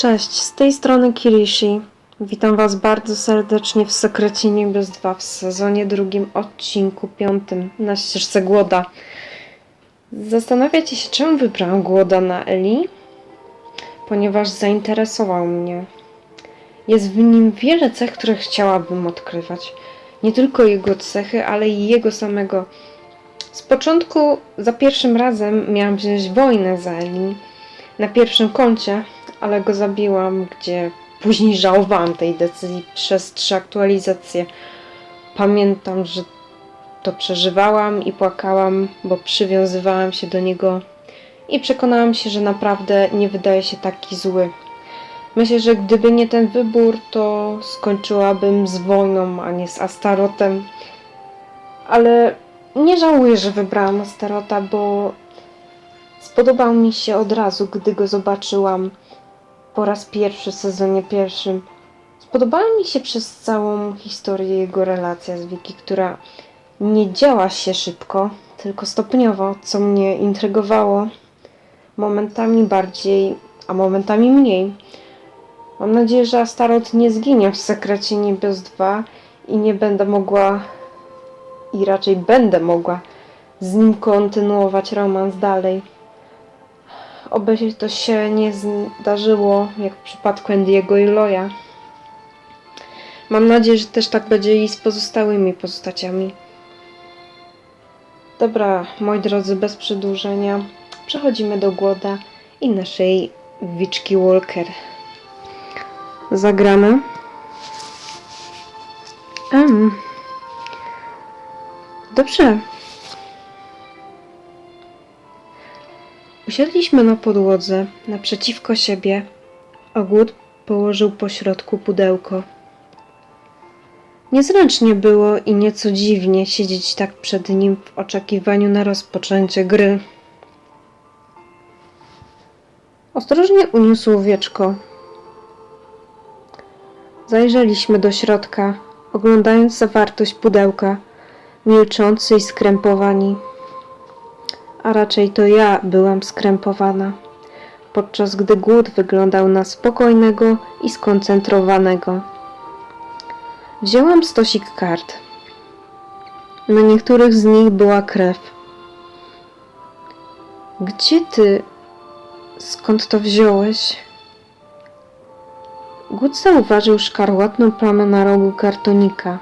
Cześć, z tej strony Kirishi. Witam Was bardzo serdecznie w Sekrecie Niebios 2 w sezonie drugim, odcinku piątym na ścieżce Głoda. Zastanawiacie się, czemu wybrałam Głoda na Eli? Ponieważ zainteresował mnie. Jest w nim wiele cech, które chciałabym odkrywać. Nie tylko jego cechy, ale i jego samego. Z początku, za pierwszym razem, miałam wziąć wojnę za Eli na pierwszym koncie, ale go zabiłam, gdzie później żałowałam tej decyzji przez trzy aktualizacje. Pamiętam, że to przeżywałam i płakałam, bo przywiązywałam się do niego i przekonałam się, że naprawdę nie wydaje się taki zły. Myślę, że gdyby nie ten wybór, to skończyłabym z wojną, a nie z Astarotem. Ale nie żałuję, że wybrałam Astarota, bo spodobał mi się od razu, gdy go zobaczyłam po raz pierwszy w sezonie pierwszym. Spodobała mi się przez całą historię jego relacja z Vicky, która nie działa się szybko, tylko stopniowo, co mnie intrygowało. Momentami bardziej, a momentami mniej. Mam nadzieję, że Astarot nie zginie w Sekrecie Niebios 2 i nie będę mogła, i raczej będę mogła z nim kontynuować romans dalej. Oby to się nie zdarzyło, jak w przypadku Andiego i Loya. Mam nadzieję, że też tak będzie i z pozostałymi postaciami. Dobra, moi drodzy, bez przedłużenia, przechodzimy do głoda i naszej Witchki Walker. Zagramy. Em. Dobrze. Usiedliśmy na podłodze, naprzeciwko siebie, a głód położył pośrodku pudełko. Niezręcznie było i nieco dziwnie siedzieć tak przed nim w oczekiwaniu na rozpoczęcie gry. Ostrożnie uniósł wieczko. Zajrzeliśmy do środka, oglądając zawartość pudełka, milczący i skrępowani a raczej to ja byłam skrępowana, podczas gdy głód wyglądał na spokojnego i skoncentrowanego. Wzięłam stosik kart. Na niektórych z nich była krew. Gdzie ty? Skąd to wziąłeś? Głód zauważył szkarłatną plamę na rogu kartonika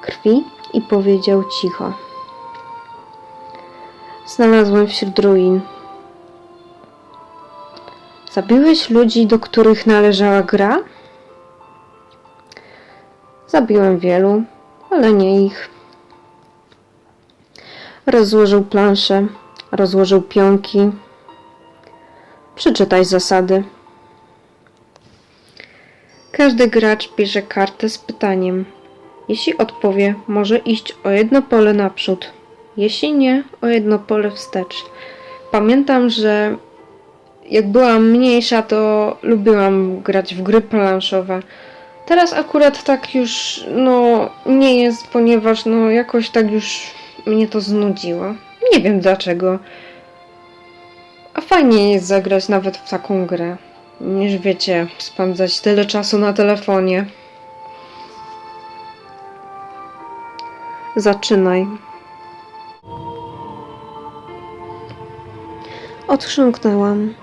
krwi i powiedział cicho znalazłem wśród ruin. Zabiłeś ludzi, do których należała gra? Zabiłem wielu, ale nie ich. Rozłożył planszę, rozłożył pionki. Przeczytaj zasady. Każdy gracz bierze kartę z pytaniem. Jeśli odpowie, może iść o jedno pole naprzód. Jeśli nie, o jedno pole wstecz. Pamiętam, że jak byłam mniejsza, to lubiłam grać w gry planszowe. Teraz akurat tak już, no, nie jest, ponieważ, no, jakoś tak już mnie to znudziło. Nie wiem dlaczego. A fajnie jest zagrać nawet w taką grę, niż wiecie, spędzać tyle czasu na telefonie. Zaczynaj. Odchrząknęłam,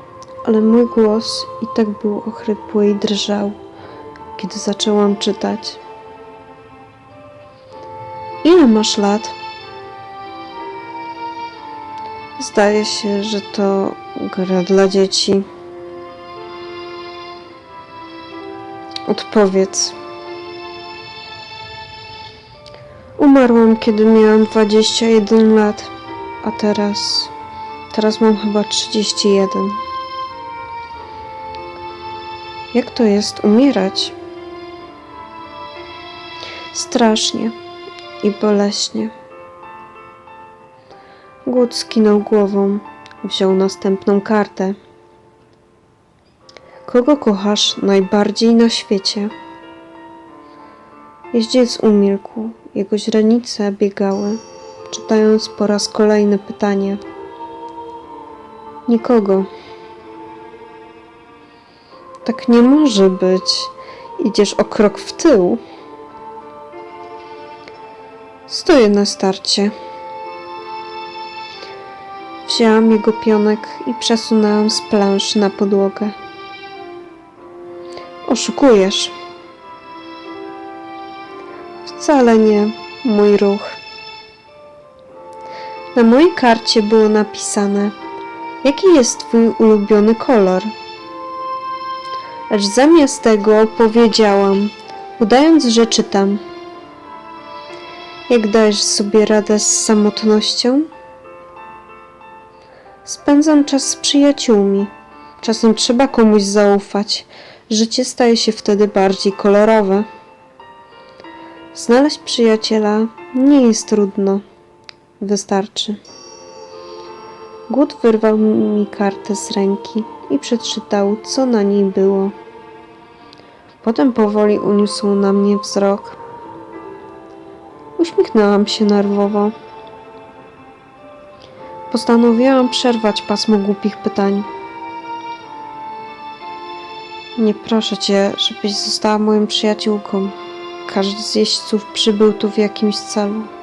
ale mój głos i tak był ochrypły i drżał, kiedy zaczęłam czytać. Ile masz lat? Zdaje się, że to gra dla dzieci. Odpowiedz. Umarłam, kiedy miałam 21 lat, a teraz Teraz mam chyba 31. Jak to jest umierać? Strasznie i boleśnie. Głód skinął głową, wziął następną kartę. Kogo kochasz najbardziej na świecie? Jeździec umilkł, jego źrenice biegały, czytając po raz kolejny pytanie. Nikogo. Tak nie może być. Idziesz o krok w tył. Stoję na starcie. Wzięłam jego pionek i przesunęłam z planszy na podłogę. Oszukujesz. Wcale nie, mój ruch. Na mojej karcie było napisane, jaki jest twój ulubiony kolor. Lecz zamiast tego powiedziałam, udając, że czytam. Jak dajesz sobie radę z samotnością? Spędzam czas z przyjaciółmi. Czasem trzeba komuś zaufać. Życie staje się wtedy bardziej kolorowe. Znaleźć przyjaciela nie jest trudno. Wystarczy. Głód wyrwał mi kartę z ręki i przeczytał, co na niej było. Potem powoli uniósł na mnie wzrok. Uśmiechnęłam się nerwowo. Postanowiłam przerwać pasmo głupich pytań. Nie proszę cię, żebyś została moją przyjaciółką. Każdy z jeźdźców przybył tu w jakimś celu.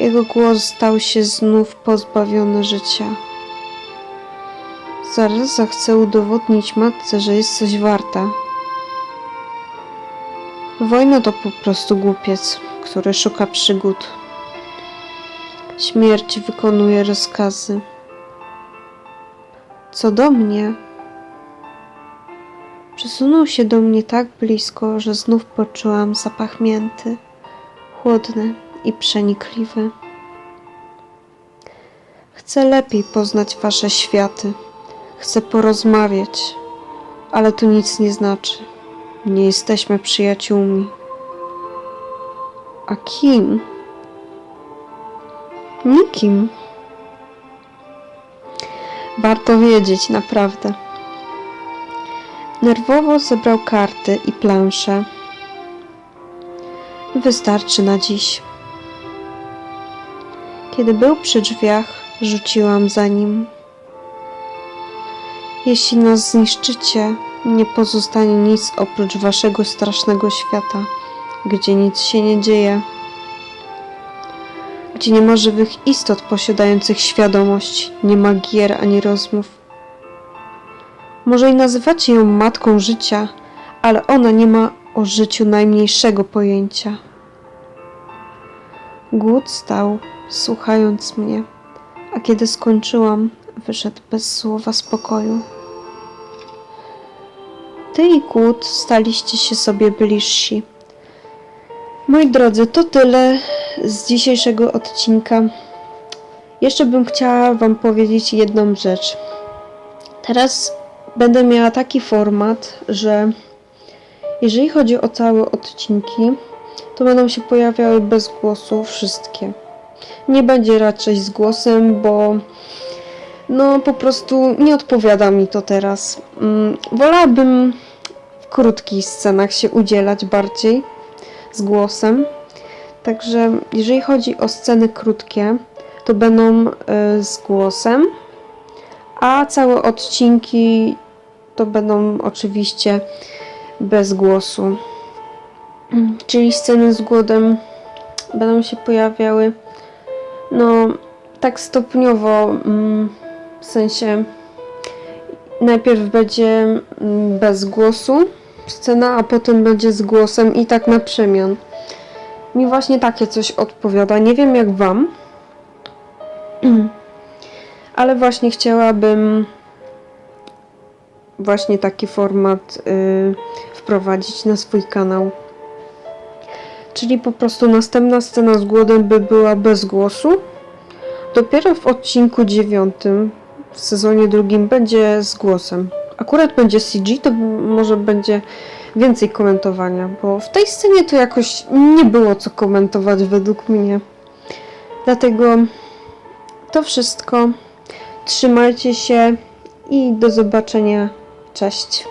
Jego głos stał się znów pozbawiony życia. Zaraz zachcę udowodnić matce, że jest coś warta. Wojna to po prostu głupiec, który szuka przygód. Śmierć wykonuje rozkazy. Co do mnie, przesunął się do mnie tak blisko, że znów poczułam zapach mięty, chłodny i przenikliwy. Chcę lepiej poznać wasze światy. Chcę porozmawiać, ale to nic nie znaczy. Nie jesteśmy przyjaciółmi. A kim? Nikim. Warto wiedzieć, naprawdę. Nerwowo zebrał karty i plansze. Wystarczy na dziś. Kiedy był przy drzwiach, rzuciłam za nim. Jeśli nas zniszczycie, nie pozostanie nic oprócz waszego strasznego świata, gdzie nic się nie dzieje, gdzie nie ma żywych istot posiadających świadomość, nie ma gier ani rozmów. Może i nazywacie ją matką życia, ale ona nie ma o życiu najmniejszego pojęcia. Głód stał, słuchając mnie, a kiedy skończyłam, wyszedł bez słowa spokoju. Ty i Głód staliście się sobie bliżsi. Moi drodzy, to tyle z dzisiejszego odcinka. Jeszcze bym chciała Wam powiedzieć jedną rzecz. Teraz będę miała taki format, że jeżeli chodzi o całe odcinki, to będą się pojawiały bez głosu wszystkie. Nie będzie raczej z głosem, bo no po prostu nie odpowiada mi to teraz. Mm, Wolałabym w krótkich scenach się udzielać bardziej z głosem. Także jeżeli chodzi o sceny krótkie, to będą y, z głosem, a całe odcinki to będą oczywiście bez głosu. Czyli sceny z głodem będą się pojawiały no tak stopniowo mm, w sensie najpierw będzie mm, bez głosu scena, a potem będzie z głosem i tak na przemian. Mi właśnie takie coś odpowiada. Nie wiem jak wam, ale właśnie chciałabym właśnie taki format y, wprowadzić na swój kanał. Czyli po prostu następna scena z głodem by była bez głosu. Dopiero w odcinku dziewiątym w sezonie drugim będzie z głosem. Akurat będzie CG, to może będzie więcej komentowania, bo w tej scenie to jakoś nie było co komentować według mnie. Dlatego to wszystko. Trzymajcie się i do zobaczenia. Cześć.